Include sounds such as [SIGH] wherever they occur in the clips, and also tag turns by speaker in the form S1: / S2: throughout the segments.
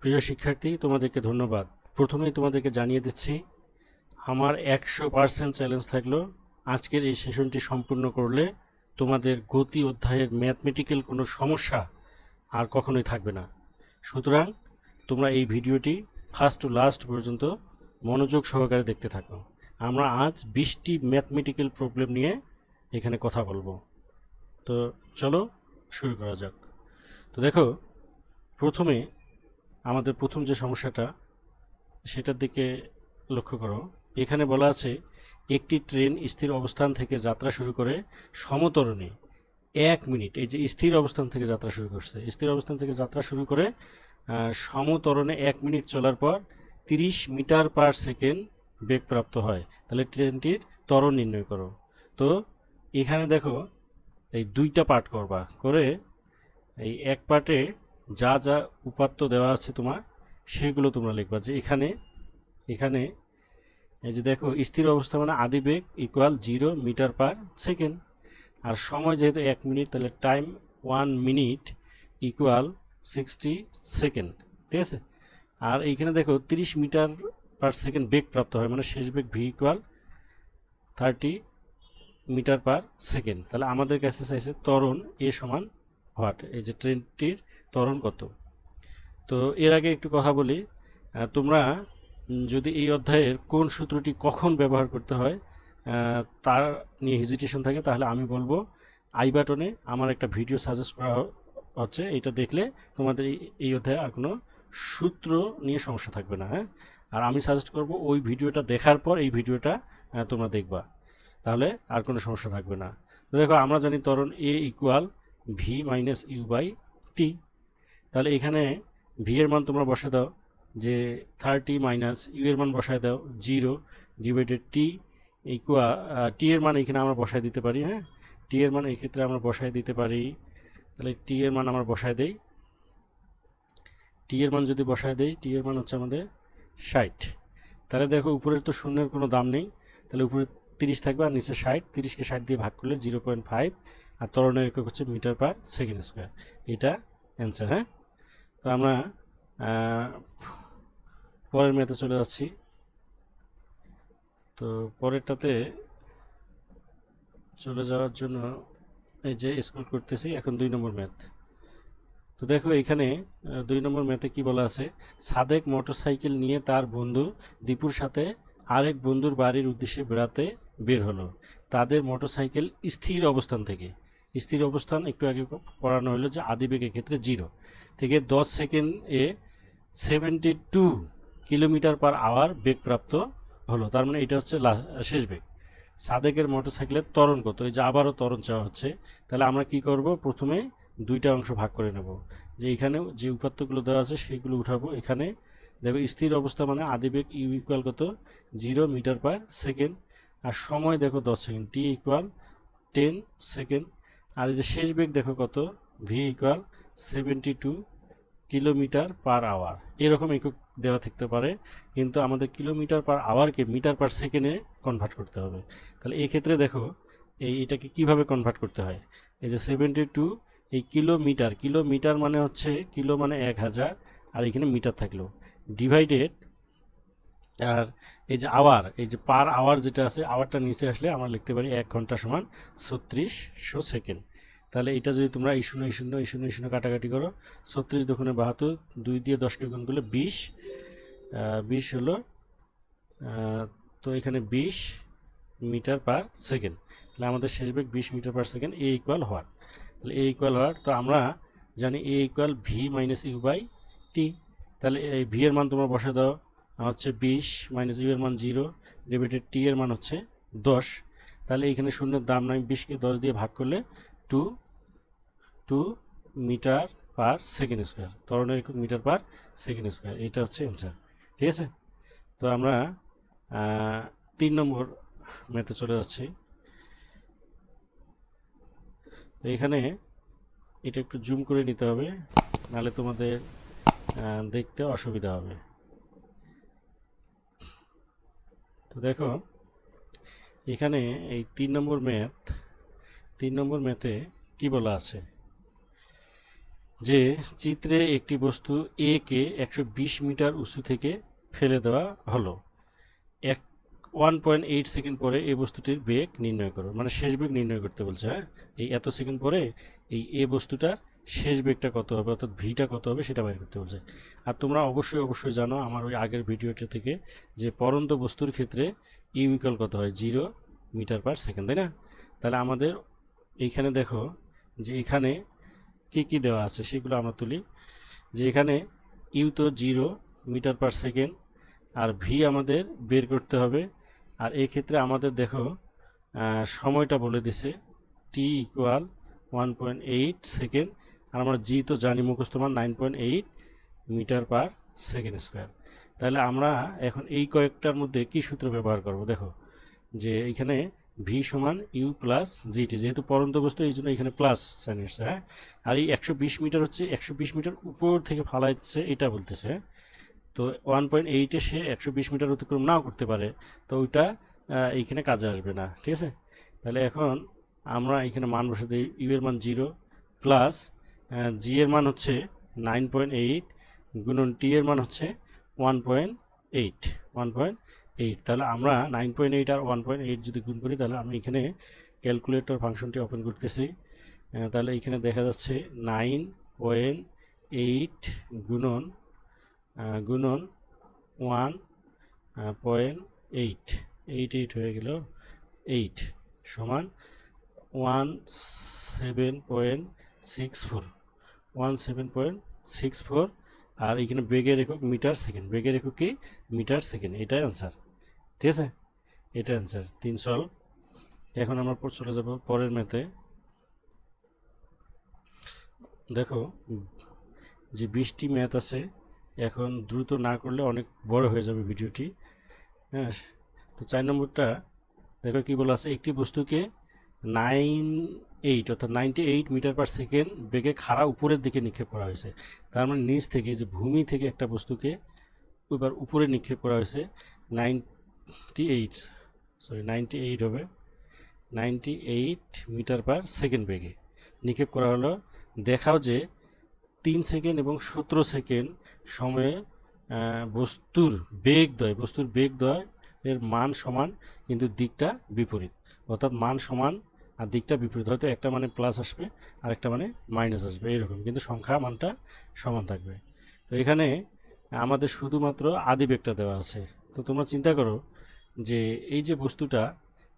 S1: প্রিয় শিক্ষার্থী, তোমাদেরকে ধন্যবাদ। প্রথমেই তোমাদেরকে জানিয়ে দিচ্ছি, আমার একশো পার্সেন্ট চ্যালেঞ্জ থাকল, আজকের এই সেশনটি সম্পূর্ণ করলে তোমাদের গতি অধ্যায়ের ম্যাথমেটিক্যাল কোনো সমস্যা আর কখনোই থাকবে না। সুতরাং তোমরা এই ভিডিওটি ফার্স্ট টু লাস্ট পর্যন্ত মনোযোগ সহকারে দেখতে থাকো। আমরা আজ বিশটি ম্যাথমেটিক্যাল প্রবলেম নিয়ে এখানে কথা বলব। তো চলো শুরু করা যাক। তো দেখো, প্রথমে আমাদের প্রথম যে সমস্যাটা, সেটার দিকে লক্ষ্য করো। এখানে বলা আছে, একটি ট্রেন স্থির অবস্থান থেকে যাত্রা শুরু করে সমতরণে এক মিনিট, এই যে স্থির অবস্থান থেকে যাত্রা শুরু করছে। স্থির অবস্থান থেকে যাত্রা শুরু করে সমতরণে এক মিনিট চলার পর তিরিশ মিটার পার সেকেন্ড বেগপ্রাপ্ত হয়। তাহলে ট্রেনটির ত্বরণ নির্ণয় করো। তো এখানে দেখো, এই দুইটা পার্ট করবা। করে এই এক পার্টে যা যা উপাত্ত দেওয়া আছে তোমার, সেগুলো তোমরা লিখবা যে এখানে এখানে, এই যে দেখো, স্থির অবস্থা মানে আদি বেগ equal zero meter per second আর সময় যেহেতু এক মিনিট, তাহলে time one minute equal sixty second ঠিক আছে? আর এইখানে দেখো, তিরিশ মিটার পার সেকেন্ড বেগ প্রাপ্ত হয় মানে শেষ বেগ V equal thirty meter per second তাহলে আমাদের কাছে চাইছে ত্বরণ এ সমান হোয়াট এই যে ট্রেনটির ত্বরণ কত? তো এর আগে একটু কথা বলি তোমরা যদি এই অধ্যায়ের কোন সূত্রটি কখন ব্যবহার করতে হয় তার নিয়ে হেজিটেশন থাকে, তাহলে আমি বলব আই বাটনে আমার একটা ভিডিও সাজেস্ট করা হচ্ছে, এটা দেখলে তোমাদের এই- অধ্যায়ে আর কোনো সূত্র নিয়ে সমস্যা থাকবে না হ্যাঁ? আর আমি সাজেস্ট করব ওই ভিডিওটা দেখার পর এই ভিডিওটা তোমরা দেখবা, তাহলে আর কোনো সমস্যা থাকবে না। দেখো, আমরা জানি ত্বরণ A equal V minus U by T তাহলে এখানে ভি এর মান তোমরা বসে দাও, যে থার্টি মাইনাস ইউ এর মান বসায় দাও জিরো ডিভাইডেড টি ইকুয়া টি এর মান এখানে আমরা বসায় দিতে পারি হ্যাঁ? টি এর মান এক্ষেত্রে আমরা বসায় দিতে পারি, তাহলে টি এর মান আমরা বসায় দেই। টি এর মান যদি বসায় দেই টি এর মান হচ্ছে আমাদের ষাট। তাহলে দেখো, উপরের তো শূন্যের কোনো দাম নেই, তাহলে উপরে তিরিশ থাকবে আর নিচে ষাট। তিরিশকে ষাট দিয়ে ভাগ করলে জিরো পয়েন্ট ফাইভ আর তরণের একক হচ্ছে মিটার পার সেকেন্ড স্কোয়ার। এটা অ্যান্সার হ্যাঁ? তো আমরা পরের ম্যাথে চলে যাচ্ছি। তো পরেরটাতে চলে যাওয়ার জন্য এই যে স্কুল করতেছি, এখন দুই নম্বর ম্যাথ তো দেখো এখানে দুই নম্বর ম্যাথে কি বলা আছে? সাদেক মোটরসাইকেল নিয়ে তার বন্ধু দীপুর সাথে আরেক বন্ধুর বাড়ির উদ্দেশ্যে বেড়াতে বের হলো। তাদের মোটরসাইকেল স্থির অবস্থান থেকে। স্থির অবস্থান একটু আগে পড়ানো হলো যে আদিবেগের ক্ষেত্রে জিরো। থেকে দশ সেকেন্ড এ seventy two kilometer per hour বেগপ্রাপ্ত হলো। তার মানে এটা হচ্ছে শেষ বেগ। সাদেকের মোটরসাইকেলের ত্বরণ কত? এই যে আবারও ত্বরণ চাওয়া হচ্ছে। তাহলে আমরা কি করব? প্রথমে দুইটা অংশ ভাগ করে নেব। যে এখানে যে উপাত্তগুলো দেওয়া আছে সেগুলো উঠাবো। এখানে দেখো স্থির অবস্থা মানে আদিবেগ ইউ ইকুয়াল কত? জিরো মিটার পার সেকেন্ড আর সময় দেখো দশ second T equal ten second আর এই যে শেষ বেগ দেখো কত? V equal seventy two kilometer per hour এরকম একক দেওয়া থাকতে পারে, কিন্তু আমাদের কিলোমিটার পার আওয়ারকে মিটার পার সেকেন্ডে কনভার্ট করতে হবে। তাহলে এই ক্ষেত্রে দেখো, এই এটাকে কীভাবে কনভার্ট করতে হয়? এই যে সেভেন্টি টু এই কিলোমিটার কিলোমিটার মানে হচ্ছে কিলো মানে এক হাজার, আর এখানে মিটার থাকল। ডিভাইডেড আর এই যে আওয়ার, এই যে পার আওয়ার যেটা আছে, আওয়ারটা নিচে আসলে আমরা লিখতে পারি এক ঘণ্টা সমান ছত্রিশশো সেকেন্ড। তাহলে এটা যদি তোমরা এই শূন্য এই শূন্য এই শূন্য এই শূন্য কাটাকাটি করো, ছত্রিশ দোকানে বাহাত্তর, দুই দিয়ে দশকে গুণ করলে বিশ বিশ হলো তো এখানে বিশ মিটার পার সেকেন্ড। তাহলে আমাদের শেষ বেগ বিশ meter per second, A equal হওয়ার। তাহলে এ ইকুয়াল হওয়ার, তো আমরা জানি A equal V minus U by T. তাহলে এই ভি এর মান তোমরা বসে দাও হচ্ছে বিশ মাইনাস ইউ এর মান জিরো ডিভাইডেড টি এর মান হচ্ছে দশ। তাহলে এখানে শূন্যের দাম নয় বিশকে দশ দিয়ে ভাগ করলে two two meter per second square তরণের metre per second square এটা হচ্ছে অ্যান্সার ঠিক আছে? তো আমরা তিন নম্বর ম্যাথে চলে যাচ্ছি। তো এখানে এটা একটু জুম করে নিতে হবে, নাহলে তোমাদের দেখতে অসুবিধা হবে। তো দেখো, এখানে এই তিন নম্বর ম্যাথ, তিন নম্বর ম্যাথে কি বলা আছে? যে চিত্রে একটি বস্তু এ কে একশো বিশ মিটার উঁচু থেকে ফেলে দেওয়া হলো। এক ওয়ান পয়েন্ট এইট সেকেন্ড পরে এই বস্তুটির বেগ নির্ণয় করো। মানে শেষ বেগ নির্ণয় করতে বলছে হ্যাঁ? এই এত সেকেন্ড পরে এই এ বস্তুটার শেষ বেগটা কত হবে, অর্থাৎ ভিটা কত হবে সেটা বাইর করতে বলছে। আর তোমরা অবশ্যই অবশ্যই জানো আমার ওই আগের ভিডিওটা থেকে যে পরন্ত বস্তুর ক্ষেত্রে ইউ ইকাল কত হয়? জিরো মিটার পার সেকেন্ড তাই না? তাহলে আমাদের এইখানে দেখো যে এখানে কী কী দেওয়া আছে সেগুলো আমরা তুলি। যে এখানে ইউ তো জিরো মিটার পার সেকেন্ড আর ভি আমাদের বের করতে হবে। আর ক্ষেত্রে আমাদের দেখো সময়টা বলে দিছে T equal one point eight second আর আমরা জি তো জানি মুখস্থ মান nine point eight meter per second square. তাহলে আমরা এখন এই কয়েকটার মধ্যে কি সূত্র ব্যবহার করব? দেখো, যে এখানে ভি সমান ইউ প্লাস জিটি যেহেতু পরন্ত বস্তু, এই জন্য এখানে প্লাস সাইন হ্যাঁ? আর এই একশো বিশ মিটার হচ্ছে, একশো বিশ মিটার উপর থেকে ফালাইছে, এটা বলতেছে। তো ওয়ান পয়েন্ট এইটে সে একশো বিশ মিটার অতিক্রম নাও করতে পারে, তো ওইটা এইখানে কাজে আসবে না, ঠিক আছে? তাহলে এখন আমরা এখানে মান বসে দিই ইউ এর মান জিরো প্লাস জি এর মান হচ্ছে নাইন পয়েন্ট এইট গুণন টি এর মান হচ্ছে one point eight one point eight তাহলে আমরা নাইন পয়েন্ট এইট আর ওয়ান পয়েন্ট এইট যদি গুণ করি, তাহলে আমি এখানে ক্যালকুলেটর ফাংশনটি ওপেন করতেছি। তাহলে এখানে দেখা যাচ্ছে নাইন পয়েন্ট এইট গুণন গুণন one point eight eight eight হয়ে গেল এইট সমান one seven point six four one seven point six four আর এখানে বেগের একক মিটার সেকেন্ড। বেগের একক কি? Metre second. এটাই অ্যান্সার ঠিক আছে? এটা অ্যান্সার তিন সল। এখন আমরা চলে যাব পরের ম্যাথে দেখো, যে বিশটি ম্যাথ আছে, এখন দ্রুত না করলে অনেক বড় হয়ে যাবে ভিডিওটি। হ্যাঁ তো চার নম্বরটা, দেখো কি বলা আছে? একটি বস্তুকে নাইন এইট অর্থাৎ ninety eight meter per second বেগে খাড়া উপরের দিকে নিক্ষেপ করা হয়েছে। তার মানে নিচ থেকে যে ভূমি থেকে একটা বস্তুকে এবার উপরে নিক্ষেপ করা হয়েছে ninety eight sorry ninety eight হবে ninety eight meter per second বেগে নিক্ষেপ করা হলো। দেখাও যে তিন সেকেন্ড এবং সতেরো সেকেন্ড সময়ে বস্তুর বেগ দয়, বস্তুর বেগ দয় এর মান সমান কিন্তু দিকটা বিপরীত। অর্থাৎ মান সমান আর দিকটা বিপরীত, হয়তো একটা মানে প্লাস আসবে আর একটা মানে মাইনাস আসবে এরকম কিন্তু সংখ্যা, মানটা সমান থাকবে। তো এখানে আমাদের শুধুমাত্র আদি বেগটা দেওয়া আছে। তো তোমরা চিন্তা করো যে এই যে বস্তুটা,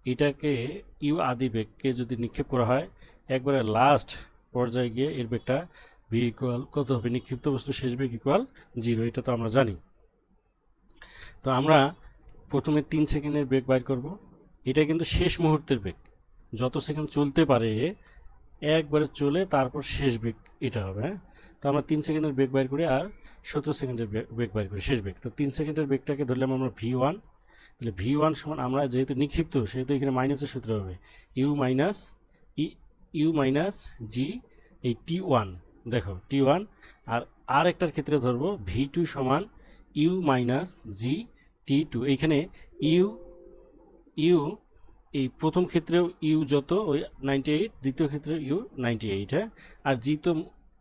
S1: এটাকে ইউ আদি বেগকে যদি নিক্ষেপ করা হয়, একবারে লাস্ট পর্যায়ে গিয়ে এর বেগটা ভি ইকুয়াল কত হবে? নিক্ষিপ্ত বস্তু শেষ বেগ ইকুয়াল জিরো এটা তো আমরা জানি। তো আমরা প্রথমে তিন সেকেন্ডের বেগ বাইর করব। এটা কিন্তু শেষ মুহূর্তের বেগ যত সেকেন্ড চলতে পারে, একবারে চলে তারপর শেষ বেগ এটা হবে হ্যাঁ? তো আমরা তিন সেকেন্ডের বেগ বাইর করি আর সতেরো সেকেন্ডের বেগ বাইর করি, শেষ বেগ তো তিন সেকেন্ডের বেগটাকে ধরলাম আমরা ভি ওয়ান তাহলে ভি ওয়ান সমান আমরা যেহেতু নিক্ষিপ্ত, সেহেতু এখানে মাইনাসের সূত্র হবে। ইউ মাইনাস ই ইউ মাইনাস জি এই টি ওয়ান দেখো টি ওয়ান আর আর একটার ক্ষেত্রে ধরবো ভি টু সমান U minus G T two এইখানে ইউ ইউ এই প্রথম ক্ষেত্রেও ইউ যত, ওই নাইনটি এইট দ্বিতীয় ক্ষেত্রে ইউ নাইনটি এইট হ্যাঁ? আর জি তো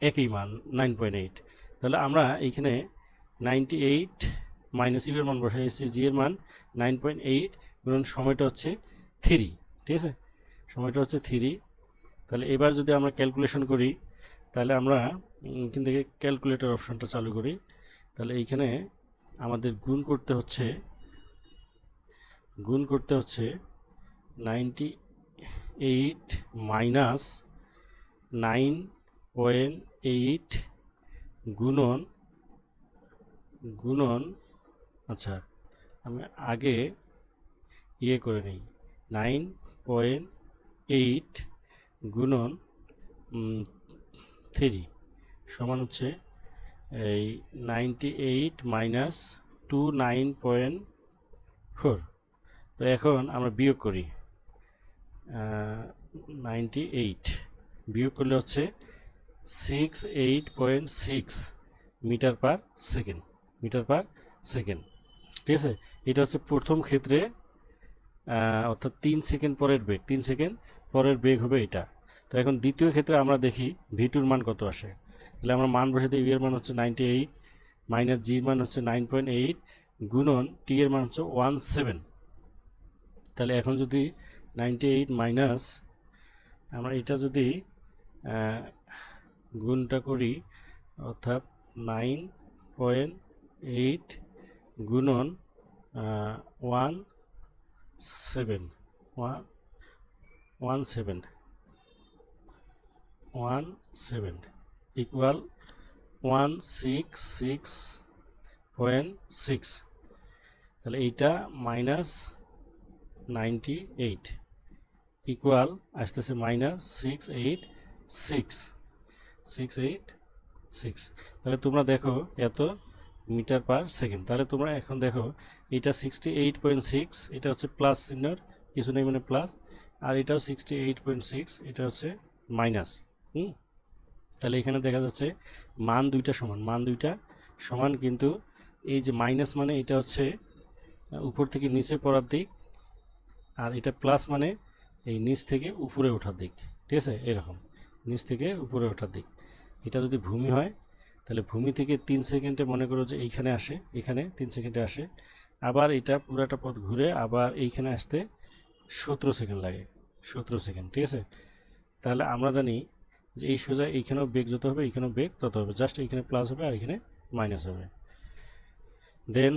S1: একই মান নাইন পয়েন্ট এইট তাহলে আমরা এইখানে নাইনটি এইট মাইনাস ইউ এর মান বসাই এসেছি জি এর মান নাইন পয়েন্ট এইট সময়টা হচ্ছে থ্রি ঠিক আছে? সময়টা হচ্ছে থ্রি তাহলে এবার যদি আমরা ক্যালকুলেশন করি, তাহলে আমরা এখান থেকে ক্যালকুলেটর অপশনটা চালু করি। তাহলে এইখানে আমাদের গুণ করতে হচ্ছে, গুণ করতে হচ্ছে ninety eight minus nine point eight গুণন গুণন আচ্ছা আমি আগে ইয়ে করে নিই, নাইন পয়েন্ট এইট গুণন থ্রি সমান হচ্ছে এই ninety eight minus two nine point four. তো এখন আমরা বিয়োগ করি। নাইনটি এইট বিয়োগ করলে হচ্ছে six eight point six meter per second, meter per second. ঠিক আছে? এটা হচ্ছে প্রথম ক্ষেত্রে অর্থাৎ তিন সেকেন্ড পরের বেগ, তিন সেকেন্ড পরের বেগ হবে এটা। তো এখন দ্বিতীয় ক্ষেত্রে আমরা দেখি ভিটুর মান কত আসে। তাহলে আমরা মান বসে দিই এর মান হচ্ছে নাইনটি এইট মাইনাস জির মান হচ্ছে নাইন পয়েন্ট এইট গুণন টি এর মান হচ্ছে ওয়ান সেভেন তাহলে এখন যদি নাইনটি এইট মাইনাস, আমরা এটা যদি গুণটা করি, অর্থাৎ নাইন পয়েন্ট এইট গুণন one seven one one seven one seven equal one six six point six. তাহলে এইটা মাইনাস নাইনটি এইট ইকুয়াল আসতেছে minus six eight six. Six eight six. তাহলে তোমরা দেখো এত মিটার পার সেকেন্ড। তাহলে তোমরা এখন দেখো এটা সিক্সটি এইট পয়েন্ট সিক্স, এটা হচ্ছে প্লাস চিহ্নর, কিছু নেই মানে প্লাস, আর এটাও সিক্সটি এইট পয়েন্ট সিক্স, এটা হচ্ছে মাইনাস। হুম? তাহলে এখানে দেখা যাচ্ছে মান দুইটা সমান। মান দুইটা সমান, কিন্তু এই যে মাইনাস মানে এটা হচ্ছে উপর থেকে নিচে পড়ার দিক আর এটা প্লাস মানে এই নিচ থেকে উপরে ওঠার দিক, ঠিক আছে? এরকম। নিচ থেকে উপরে ওঠার দিক। এটা যদি ভূমি হয়, তাহলে ভূমি থেকে তিন সেকেন্ডে মনে করো যে এইখানে আসে, এখানে তিন সেকেন্ডে আসে। আবার এটা পুরাটা পথ ঘুরে আবার এইখানে আসতে সতেরো সেকেন্ড লাগে, সতেরো সেকেন্ড, ঠিক আছে? তাহলে আমরা জানি যে এই সোজা এইখানেও বেগ যত হবে, এইখানেও বেগ তত হবে। জাস্ট এইখানে প্লাস হবে আর এখানে মাইনাস হবে। দেন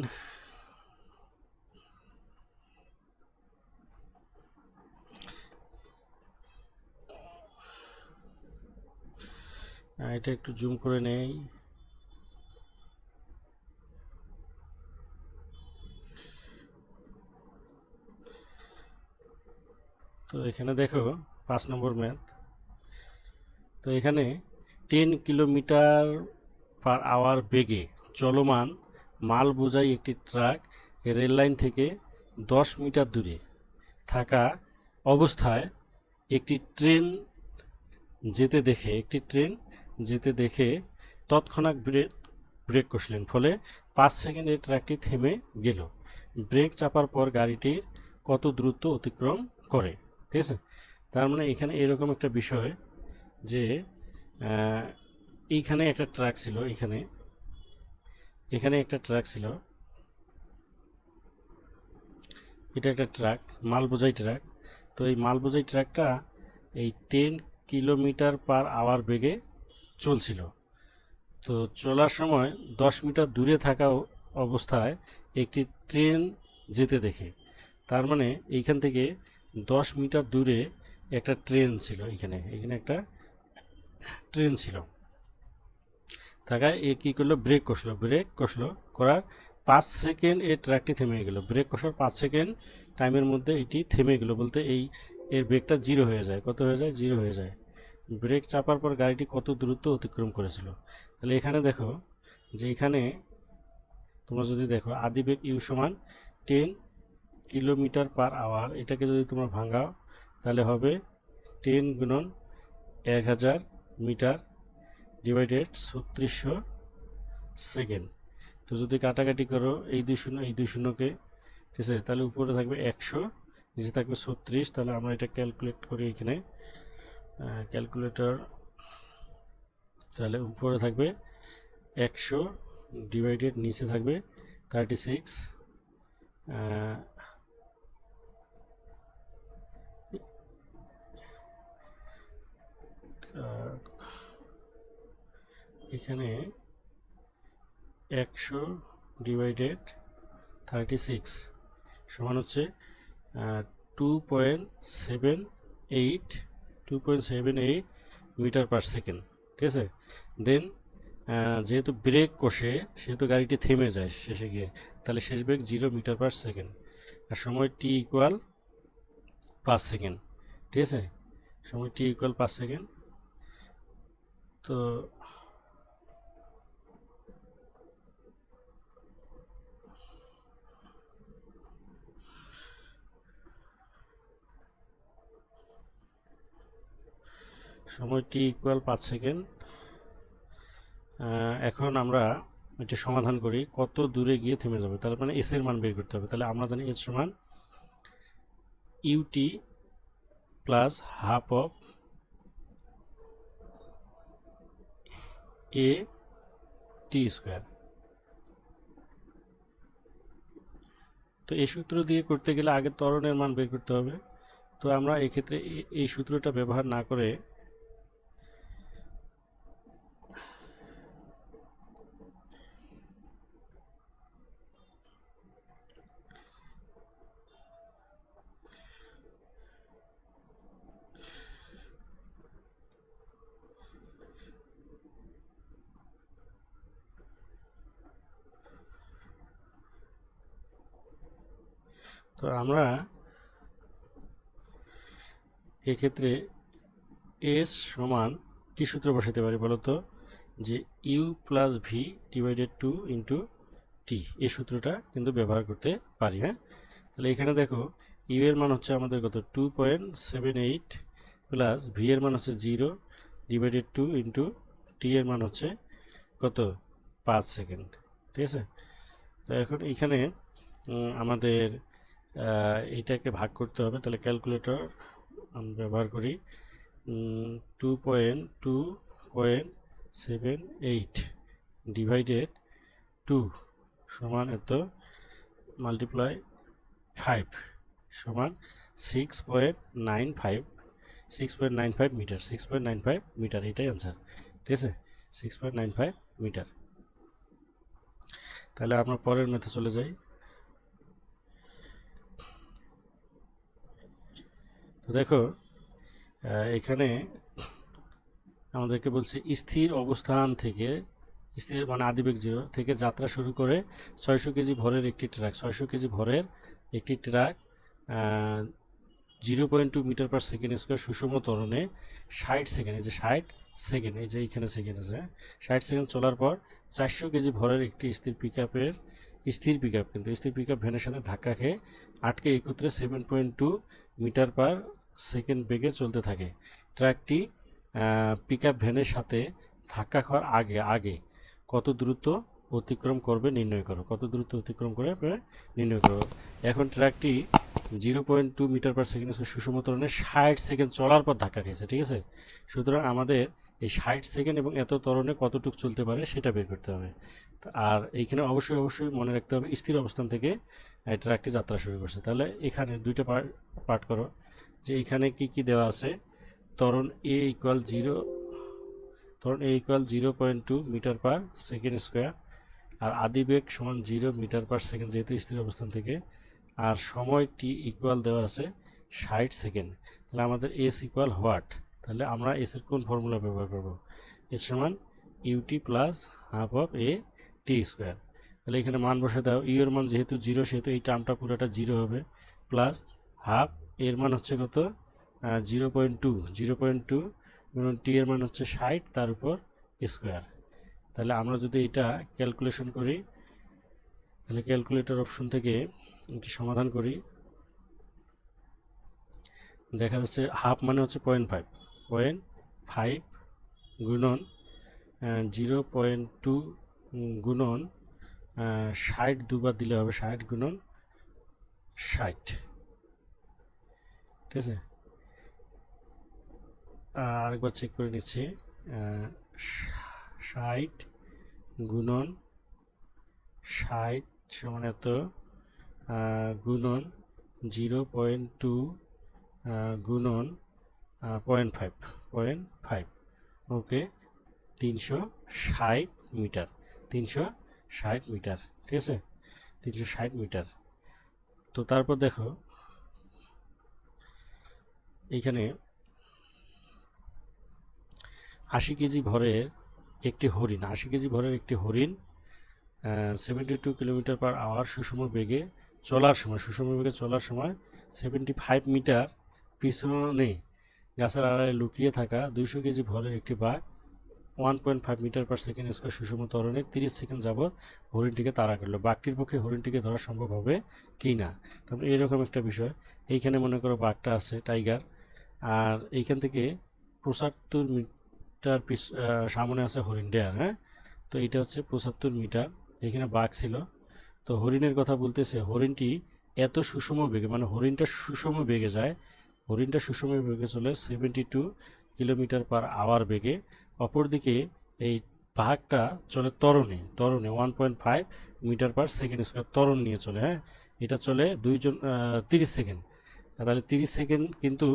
S1: এটা একটু জুম করে নেই। তো এখানে দেখো পাঁচ নম্বর ম্যাথ। তো এখানে টেন কিলোমিটার পার আওয়ার বেগে চলমান মাল বোঝাই একটি ট্রাক রেল লাইন থেকে দশ মিটার দূরে থাকা অবস্থায় একটি ট্রেন যেতে দেখে একটি ট্রেন যেতে দেখে তৎক্ষণাৎ ব্রেক ব্রেক কষলেন। ফলে পাঁচ সেকেন্ডে ট্রাকটি থেমে গেল। ব্রেক চাপার পর গাড়িটির কত দ্রুত অতিক্রম করে, ঠিক আছে? তার মানে এখানে এরকম একটা বিষয় যে এইখানে একটা ট্রাক ছিল, এখানে এখানে একটা ট্রাক ছিল। এটা একটা ট্রাক মাল বোঝাই ট্রাক তো এই মাল বোঝাই ট্রাকটা এই টেন কিলোমিটার পার আওয়ার বেগে চলছিল। তো চলার সময় দশ মিটার দূরে থাকা অবস্থায় একটি ট্রেন যেতে দেখে। তার মানে এইখান থেকে দশ মিটার দূরে একটা ট্রেন ছিল এখানে। এখানে একটা ট্রেন ছিল। থাকায় এ কী করল? ব্রেক কষলো। ব্রেক কষলো করার পাঁচ সেকেন্ড এই ট্র্যাকটি থেমে গেল। ব্রেক কষার পাঁচ সেকেন্ড টাইমের মধ্যে এটি থেমে গেল বলতে এই এর ব্রেকটা জিরো হয়ে যায়। কত হয়ে যায়? জিরো হয়ে যায়। ব্রেক চাপার পর গাড়িটি কত দ্রুত অতিক্রম করেছিল। তাহলে এখানে দেখো যে এখানে তোমরা যদি দেখো আদি বেগ ইউ সমান টেন কিলোমিটার পার আওয়ার। এটাকে যদি তোমরা ভাঙাও, তাহলে হবে টেন গুণন এক হাজার মিটার ডিভাইডেড ছত্রিশশো সেকেন্ড। তো যদি কাটাকাটি করো, এই দুই শূন্য, এই দুই শূন্যকে, ঠিক আছে? তাহলে উপরে থাকবে একশো, নিচে থাকবে ছত্রিশ। তাহলে আমরা এটা ক্যালকুলেট করি এখানে। ক্যালকুলেটর তাহলে উপরে থাকবে একশো ডিভাইডেড নিচে থাকবে থার্টি সিক্স এখানে একশো ডিভাইডেড থার্টি সিক্স সমান হচ্ছে two point seven eight two point seven eight meter per second ঠিক আছে? দেন যেহেতু ব্রেক কষে, সেহেতু গাড়িটি থেমে যায় শেষে গিয়ে, তাহলে শেষ ব্রেক জিরো মিটার পার সেকেন্ড আর সময় টি ইকুয়াল পাঁচ সেকেন্ড ঠিক আছে? সময় টি ইকুয়াল পাঁচ সেকেন্ড তো সময় টি ইকুয়াল পাঁচ সেকেন্ড এখন আমরা এটা সমাধান করি, কত দূরে গিয়ে থেমে যাবে, তাহলে মানে এস এর মান বের করতে হবে। তাহলে আমরা জানি এস সমান U T plus half of A T square তো এই সূত্র দিয়ে করতে গেলে আগে ত্বরণের মান বের করতে হবে। তো আমরা এক্ষেত্রে এই সূত্রটা ব্যবহার না করে তো আমরা এক্ষেত্রে এস সমান কি সূত্র বসাতে পারি বলতো? যে U plus V divided two into T. এই সূত্রটা কিন্তু ব্যবহার করতে পারি হ্যাঁ? তাহলে এখানে দেখো, ইউ এর মান হচ্ছে আমাদের কত? Two point seven eight plus V এর মান হচ্ছে zero divided two into T এর মান হচ্ছে কত? পাঁচ সেকেন্ড। ঠিক আছে? তো এখন এখানে আমাদের আহ, এইটাকে ভাগ করতে হবে। তাহলে ক্যালকুলেটর আমি ব্যবহার করি two point two point seven eight divided two সমান এত মাল্টিপ্লাই ফাইভ সমান six point nine five six point nine five meter six point nine five meter এটাই অ্যান্সার ঠিক আছে? Six point nine five meter তাহলে আমরা পরের মেথে চলে যাই। দেখো এখানে আমাদেরকে বলছে, স্থির অবস্থান থেকে, স্থির মানে আদিবেগ জিরো থেকে যাত্রা শুরু করে ছয়শো কেজি ভরের একটি ট্রাক। ছয়শো কেজি ভরের একটি truck zero point two meter per second square সুষম তরণে ষাট সেকেন্ড, এই যে ষাট সেকেন্ড, এই যে এইখানে সেকেন্ড আছে, ষাট সেকেন্ড চলার পর চারশো কেজি ভরের একটি স্থির পিক আপের স্থির পিক আপ কিন্তু স্থির পিক আপ ভ্যানের সাথে ধাক্কা খেয়ে আটকে একত্রে seven point two meter per second বেগে চলতে থাকে। ট্রাকটি পিক আপ ভ্যানের সাথে ধাক্কা খাওয়ার আগে আগে কত দ্রুত অতিক্রম করবে নির্ণয় করো। কত দ্রুত অতিক্রম করে নির্ণয় করো। এখন ট্রাকটি zero point two meter per second সুষম তরণে ষাট সেকেন্ড চলার পর ধাক্কা খেয়েছে, ঠিক আছে? সুতরাং আমাদের এই ষাট সেকেন্ড এবং এত ত্বরণে কতটুকু চলতে পারে সেটা বের করতে হবে। আর এইখানে অবশ্যই অবশ্যই মনে রাখতে হবে, স্থির অবস্থান থেকে এই ট্রাকটি যাত্রা শুরু করছে। তাহলে এখানে দুইটা পার্ট পার্ট করো। যে এখানে কি কি দেওয়া আছে? ত্বরণ এ ইকুয়াল জিরো ত্বরণ A equal zero point two meter per second square আর আদিবেগ সমান জিরো মিটার পার সেকেন্ড যেহেতু স্থির অবস্থান থেকে, আর সময় টি ইকুয়াল দেওয়া আছে ষাট সেকেন্ড তাহলে আমাদের এস ইকুয়াল হোয়াট তাহলে আমরা এসের কোন ফর্মুলা ব্যবহার করব? এর সমান U T plus half of A T square তাহলে এখানে মান বসে দাও ইউ এর মান যেহেতু জিরো সেহেতু এই টার্মটা পুরোটা জিরো হবে প্লাস হাফ এর মান হচ্ছে কত? Zero point two zero point two T এর মান হচ্ছে ষাট, তার উপর স্কোয়ার তাহলে আমরা যদি এটা ক্যালকুলেশন করি, তাহলে ক্যালকুলেটর অপশন থেকে এটি সমাধান করি। দেখা যাচ্ছে হাফ মানে হচ্ছে পয়েন্ট ফাইভ পয়েন্ট ফাইভ গুণন জিরো পয়েন্ট টু গুণন ষাট দুবার দিলে হবে ষাট গুণন ষাট। ঠিক আছে? আরেকবার চেক করে নিচ্ছি। ষাট গুণন ষাট সমান এত গুণন জিরো পয়েন্ট টু গুণন point five point five. Okay, তিনশো ষাট মিটার, তিনশো ষাট মিটার, ঠিক আছে? তিনশো ষাট মিটার। তো তারপর দেখো এইখানে আশি কেজি ভরের একটি হরিণ, আশি কেজি ভরের একটি হরিণ seventy two kilometer per hour সুষম বেগে চলার সময়, সুষম বেগে চলার সময় সেভেন্টি ফাইভ মিটার পিছনে গাছের আড়ালে লুকিয়ে থাকা দুইশো কেজি ভরের একটি বাঘ one point five meter per second square সুষম ত্বরণে তিরিশ সেকেন্ড যাবৎ হরিণটিকে তাড়া করল। বাঘটির পক্ষে হরিণটিকে ধরা সম্ভব হবে কি না? তারপরে এরকম একটা বিষয়। এইখানে মনে করো বাঘটা আছে টাইগার আর এইখান থেকে পঁচাত্তর মিটার পিস সামনে আছে হরিণ ডেয়ার হ্যাঁ? তো এটা হচ্ছে পঁচাত্তর মিটার, এখানে বাঘ ছিল। তো হরিণের কথা বলতেছে, হরিণটি এত সুষম বেগে মানে হরিণটা সুষম বেগে যায়, হরিণটা সুষম বেগে চলে seventy two kilometer per hour বেগে। অপরদিকে এই ভাগটা চলে ত্বরণে তরণে one point five meter per second square তরণ নিয়ে চলে হ্যাঁ? এটা চলে দুইজন তিরিশ সেকেন্ড তাহলে তিরিশ সেকেন্ড কিন্তু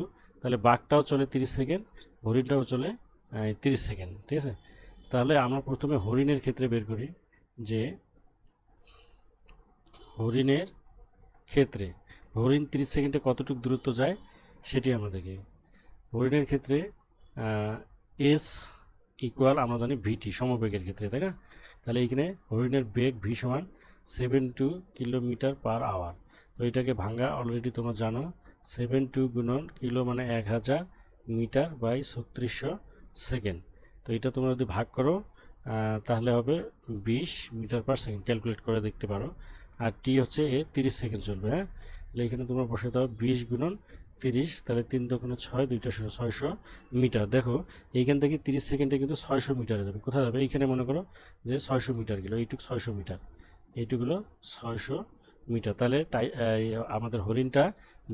S1: তাহলে বাঘটাও চলে তিরিশ সেকেন্ড, হরিণটাও চলে তিরিশ সেকেন্ড, ঠিক আছে? তাহলে আমরা প্রথমে হরিণের ক্ষেত্রে বের করি যে হরিণের ক্ষেত্রে, হরিণ তিরিশ সেকেন্ডে কতটুকু দূরত্ব যায় সেটি আমরা দেখি। হরিণের ক্ষেত্রে এস ইকুয়াল আমরা জানি ভিটি সমবেগের ক্ষেত্রে, তাই না? তাহলে এখানে হরিণের বেগ ভি সমান seven two kilometer per hour তো এটাকে ভাঙ্গা অলরেডি তোমরা জানো। সেভেন টু গুণন কিলো মানে এক হাজার মিটার বাই ছত্রিশশো সেকেন্ড। তো এটা তোমরা যদি ভাগ করো তাহলে হবে বিশ মিটার পার সেকেন্ড, ক্যালকুলেট করে দেখতে পারো। আর টি হচ্ছে এ, তিরিশ সেকেন্ড চলবে হ্যাঁ? তাহলে এখানে তোমরা বসে দাও বিশ গুণন তিরিশ, তাহলে তিন দোকানে ছয়, দুইটা ছয়শো মিটার। দেখো, এইখান থেকে তিরিশ সেকেন্ডে কিন্তু ছয়শো মিটারে যাবে। কোথায় যাবে? এইখানে মনে করো যে ছয়শো মিটার গেলো, এইটুক ছয়শো মিটার। এইটুকুলো ছয়শো মিটার। তাহলে আমাদের হরিণটা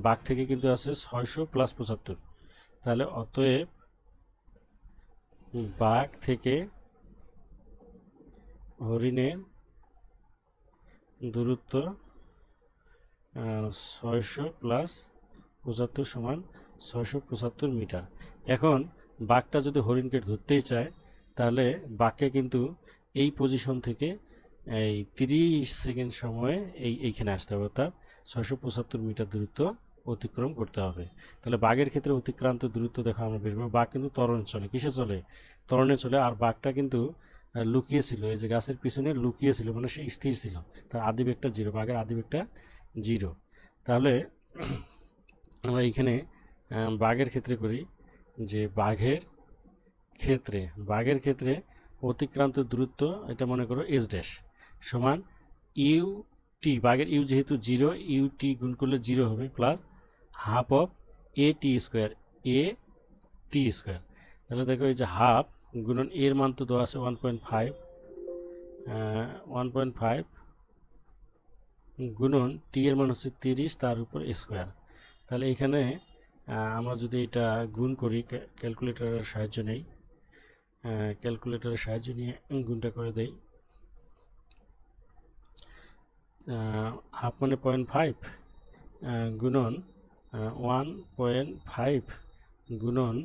S1: বাঘ থেকে কিন্তু আছে ছয়শো প্লাস পঁচাত্তর। তাহলে অতএব বাঘ থেকে হরিণের দূরত্ব ছয়শো প্লাস পঁচাত্তর সমান ছয়শো পঁচাত্তর মিটার। এখন বাঘটা যদি হরিণকে ধরতেই চায়, তাহলে বাঘকে কিন্তু এই পজিশন থেকে এই তিরিশ সেকেন্ড সময়ে এই, এইখানে আসতে হবে। অর্থাৎ ছয়শো পঁচাত্তর মিটার দূরত্ব অতিক্রম করতে হবে। তাহলে বাঘের ক্ষেত্রে অতিক্রান্ত দূরত্ব দেখা আমরা বের বাঘ কিন্তু ত্বরণে চলে। কিসে চলে? তরণে চলে। আর বাঘটা কিন্তু আহ, লুকিয়ে ছিল এই যে গাছের পিছনে লুকিয়ে ছিল মানে সে স্থির ছিল। তার আদি বেগটা জিরো বাঘের আদি বেগটা জিরো। তাহলে [CLEARS THROAT] আমরা এইখানে বাঘের ক্ষেত্রে করি যে বাঘের ক্ষেত্রে বাঘের ক্ষেত্রে অতিক্রান্ত দূরত্ব এটা মনে করো এস ড্যাশ সমান ইউ টি বাঘের ইউ যেহেতু জিরো ইউ টি গুণ করলে জিরো হবে plus half of A T square A T square তাহলে দেখো এই যে হাফ গুণন এর মান তো দেওয়া আছে one point five one point five গুণন টি এর মান হচ্ছে তিরিশ, তার উপর স্কোয়ার তাহলে এখানে আমরা যদি এটা গুণ করি ক্যালকুলেটরের সাহায্য নেই ক্যালকুলেটরের সাহায্য নিয়ে গুণটা করে দেই। হাফ মানে পয়েন্ট ফাইভ গুণন ওয়ান পয়েন্ট ফাইভ গুণন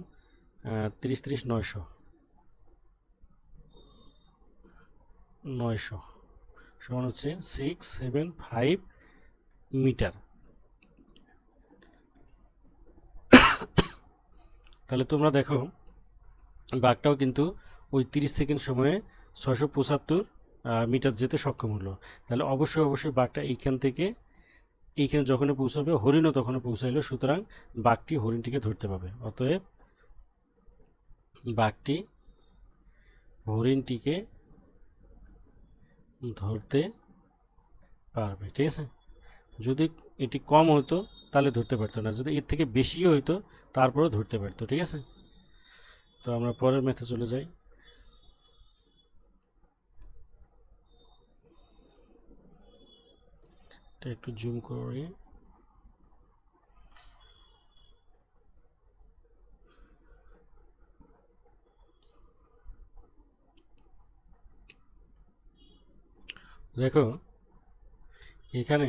S1: তিরিশ তিরিশ নয়শো। নয়শো সমান হচ্ছে সিক্স সেভেন ফাইভ মিটার। তাহলে তোমরা দেখো, বাঘটাও কিন্তু ওই তিরিশ সেকেন্ড সময়ে ছশো পঁচাত্তর মিটার যেতে সক্ষম হলো। তাহলে অবশ্যই অবশ্যই বাঘটা এইখান থেকে এইখানে যখনই পৌঁছাবে, হরিণও তখনও পৌঁছাইলো, সুতরাং বাঘটি হরিণটিকে ধরতে পাবে। অতএব বাঘটি হরিণটিকে ধরতে পারবে, ঠিক আছে? যদি এটি কম হতো, তাহলে ধরতে পারতো না। যদি এর থেকে বেশিও হইতো, তারপরেও ধরতে পারতো, ঠিক আছে? তো আমরা পরের ম্যাথে চলে যাই। এটা একটু জুম করি। দেখো, এখানে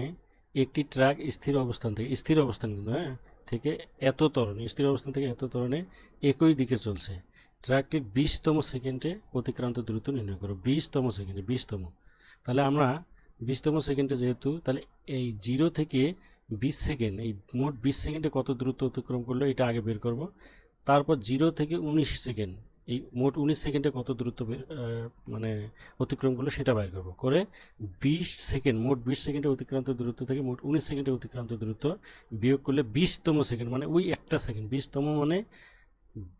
S1: একটি ট্রাক স্থির অবস্থান থেকে, স্থির অবস্থান কিন্তু হ্যাঁ থেকে এত ত্বরণে স্থির অবস্থান থেকে এত ত্বরণে একই দিকে চলছে। ট্রাকটি বিশতম সেকেন্ডে অতিক্রান্ত দ্রুত নির্ণয় করো, বিশতম সেকেন্ডে, বিশতম। তাহলে আমরা বিশতম সেকেন্ডে যেহেতু, তাহলে এই জিরো থেকে বিশ সেকেন্ড, এই মোট বিশ সেকেন্ডে কত দ্রুত অতিক্রম করল এটা আগে বের করব। তারপর জিরো থেকে উনিশ সেকেন্ড, এই মোট উনিশ সেকেন্ডে কত দ্রুত মানে অতিক্রম করল সেটা বের করব। করে বিশ সেকেন্ড, মোট বিশ সেকেন্ডে অতিক্রান্ত দূরত্ব থেকে মোট উনিশ সেকেন্ডে অতিক্রান্ত দূরত্ব বিয়োগ করলে বিশতম সেকেন্ড মানে ওই একটা সেকেন্ড। বিশতম মানে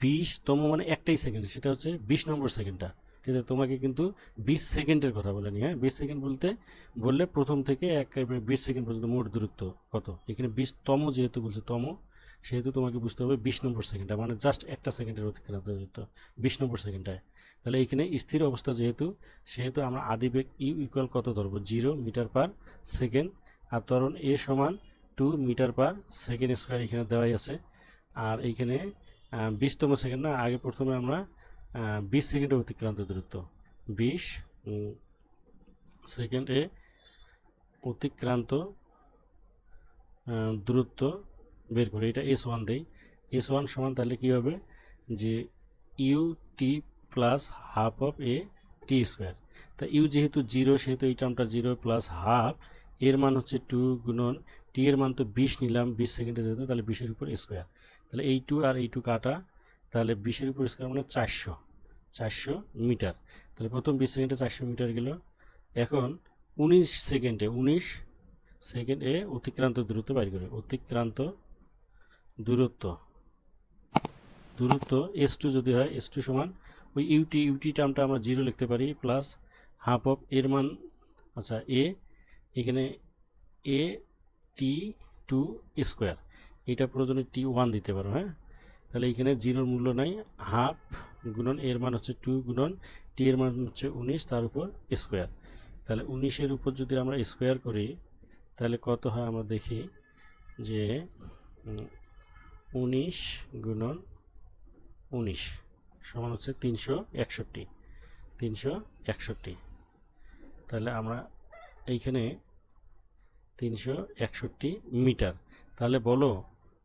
S1: বিশতম মানে একটাই সেকেন্ড, সেটা হচ্ছে বিশ নম্বর সেকেন্ডটা। ঠিক আছে তোমাকে কিন্তু বিশ সেকেন্ডের কথা বলে নি হ্যাঁ? বিশ সেকেন্ড বলতে, বললে প্রথম থেকে একেবারে বিশ সেকেন্ড পর্যন্ত মোট দূরত্ব কত? এখানে বিশতম যেহেতু বলছে তম, সেহেতু তোমাকে বুঝতে হবে বিশ নম্বর সেকেন্ডটা মানে জাস্ট একটা সেকেন্ডের অতিক্রান্ত দূরত্ব বিশ নম্বর সেকেন্ডটায়। তাহলে এখানে স্থির অবস্থা যেহেতু, সেহেতু আমরা আদিবেগ ইউ ইকুয়াল কত ধরবো? জিরো মিটার পার সেকেন্ড আর ত্বরণ এ সমান two meter per second square এখানে দেওয়াই আছে। আর এইখানে বিশতম সেকেন্ড না, আগে প্রথমে আমরা বিশ সেকেন্ডে অতিক্রান্ত দূরত্ব। বিশ সেকেন্ডে অতিক্রান্ত দূরত্ব বের করি। এটা এস ওয়ান দেই। এস ওয়ান সমান তাহলে কী হবে? যে U T plus half of A T square তা ইউ যেহেতু জিরো সেহেতু এই টার্মটা জিরো প্লাস হাফ এর মান হচ্ছে টু গুণন টি এর মান তো বিশ নিলাম, বিশ সেকেন্ডে যেহেতু, তাহলে বিশের উপর স্কোয়ার তাহলে এই টু আর এই টু কাটা তাহলে বিশের উপর স্কোয়ার মানে চারশো চারশো মিটার। তাহলে প্রথম বিশ সেকেন্ডে চারশো মিটার গেল। এখন উনিশ সেকেন্ডে উনিশ সেকেন্ডে অতিক্রান্ত দূরত্ব বাইর করে অতিক্রান্ত দূরত্ব দূরত্ব এস টু যদি হয় এস টু সমান ওই ইউটি ইউটি টার্মটা আমরা জিরো লিখতে পারি প্লাস হাফ অফ এর মান আচ্ছা এ এখানে এ টি টু স্কোয়ার এটা প্রয়োজনে টি ওয়ান দিতে পারো হ্যাঁ? তাহলে এখানে জিরোর মূল্য নাই, হাফ গুণন, এর মান হচ্ছে টু গুণন, টি এর মান হচ্ছে উনিশ, তার উপর স্কোয়ার। তাহলে উনিশের উপর যদি আমরা স্কোয়ার করি, তাহলে কত হয় আমরা দেখি যে উনিশ গুণন উনিশ সমান হচ্ছে তিনশো একষট্টি তিনশো একষট্টি। তাহলে আমরা এইখানে তিনশো একষট্টি মিটার। তাহলে বলো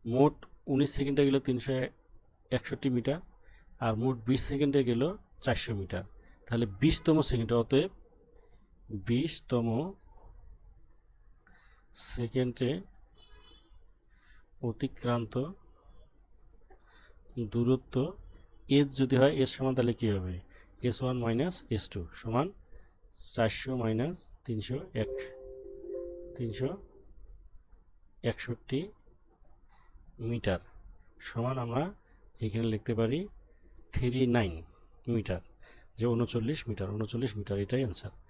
S1: মোট উনিশ সেকেন্ডে গেল তিনশো একষট্টি মিটার আর মোট বিশ সেকেন্ডে গেল চারশো মিটার। তাহলে বিশতম সেকেন্ডে, অতএব বিশতম সেকেন্ডে অতিক্রান্ত দূরত্ব এস যদি হয়, এস সমান তাহলে কী হবে? S one minus S two সমান চারশো মাইনাস তিনশো এক, তিনশো একষট্টি মিটার সমান আমরা এখানে লিখতে পারি থ্রি নাইন মিটার, যে উনচল্লিশ মিটার উনচল্লিশ মিটার এটাই অ্যান্সার